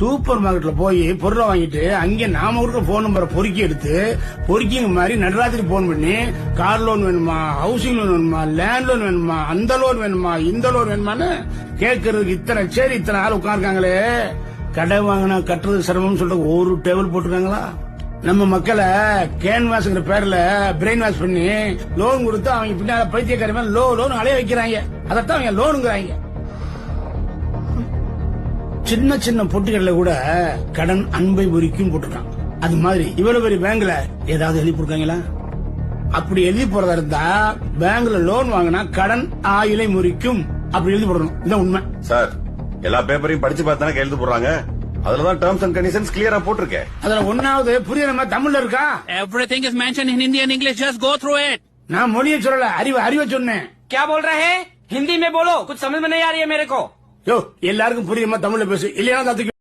Super மார்க்கெட்ல போய் பொருளை வாங்கிட்டு அங்க நாம கொடுக்க போன் நம்பரை பொறுக்கி எடுத்து பொறுக்கிங்க மாதிரி நடராத்திரி போன் பண்ணி கார் லோன் வேணுமா ஹவுசிங் லோன் வேணுமா லேண்ட் லோன் வேணுமா அந்த லோன் வேணுமா இந்த லோன் வேணுமான்னு கேட்கறதுக்கு இத்தனை சரி இத்தனை ஆள் உட்காருக்காங்களே கடை வாங்கினா கட்டுறது சிரமம்னு சொல்லிட்டு ஒரு டேபிள் போட்டிருக்காங்களா? நம்ம மக்களை கேன்வாஸ்ங்கிற பேர்ல பிரெயின் வாஷ் பண்ணி லோன் கொடுத்து அவங்க பின்னால பைத்தியக்காரமே லோ லோன் அலைய வைக்கிறாங்க. அதைத்தான் அவங்க லோனுங்கிறாங்க சின்ன சின்ன பொட்டிகள்ல கூட கடன் அன்பை முறிக்கும் போட்டிருக்கான் அது மாதிரி இவ்வளவு பெரிய பேங்க்ல ஏதாவது எழுதி போடுறாங்களா அப்படி எழுதி போறதா இருந்தா பேங்க்ல லோன் வாங்கினா கடன் ஆயுளை முறிக்கும் அப்படி எழுதி போடணும் இதான் உண்மை சார் எல்லா பேப்பரையும் படிச்சு பார்த்தானே கையெழுத்து போடுறாங்க அதுலதான் டேர்ம்ஸ் அண்ட் கண்டிஷன்ஸ் கிளியரா போட்டிருக்கேன் அதுல ஒன்னாவது புரியுற மாதிரி தமிழ்ல இருக்கா Everything is mentioned in Hindi and English. Just go through it. நான் மொழியை சொல்லல அறிவு அறிவை சொன்னேன் क्या बोल रहे हैं हिंदी में बोलो कुछ समझ में नहीं आ रही है मेरे को யோ எல்லாருக்கும் புரியுமா தமிழ்ல பேசு. இல்லையா தத்துக்கு